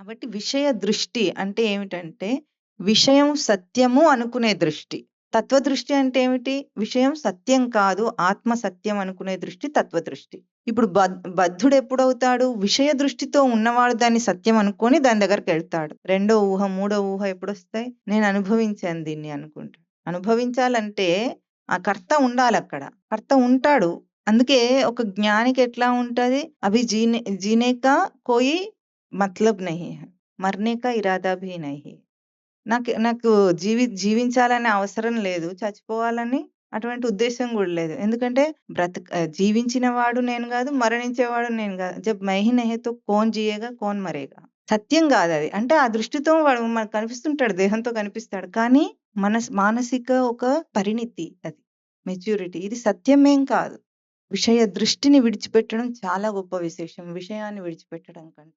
కాబట్టి విషయ దృష్టి అంటే ఏమిటంటే, విషయం సత్యము అనుకునే దృష్టి. తత్వ దృష్టి అంటే ఏమిటి? విషయం సత్యం కాదు, ఆత్మ సత్యం అనుకునే దృష్టి తత్వ దృష్టి ఇప్పుడు బద్ బద్ధుడెప్పుడవుతాడు? విషయ దృష్టితో ఉన్నవాడు దాన్ని సత్యం అనుకొని దాని దగ్గరికి వెళ్తాడు రెండో ఊహ, మూడో ఊహ ఎప్పుడొస్తాయి? నేను అనుభవించాను దీన్ని అనుకుంటాడు. అనుభవించాలంటే ఆ కర్త ఉండాలి అక్కడ కర్త ఉంటాడు. అందుకే ఒక జ్ఞానికి ఎట్లా ఉంటది? అవి జీనే జీనేక కోయి మతలబ్ నహీ మర్నేకా మర్నే కా ఇరాదా భీ నహీ. నాకు నాకు జీవి జీవించాలనే అవసరం లేదు. చచ్చిపోవాలని అటువంటి ఉద్దేశ్యం గూడా లేదు. ఎందుకంటే బ్రతక ఆహ్, జీవించిన వాడు నేను గాదు, మరణించేవాడు నేను గాదు. జబ్ మై హీ నహీ తో కౌన్ జియేగా? కౌన్ మరేగా? సత్యం గాదది. అంటే ఆ దృష్టితో వాడు మనకు కనిపిస్తుంటాడు. దేహంతో కనిపిస్తాడు. కానీ మనస్ మానసిక ఒక పరిణితి అది. మెచ్యూరిటీ. ఇది సత్యమేం కాదు. విషయ దృష్టిని విడిచిపెట్టడం చాలా గొప్ప విశేషం. విషయాన్ని విడిచిపెట్టడం కంటే.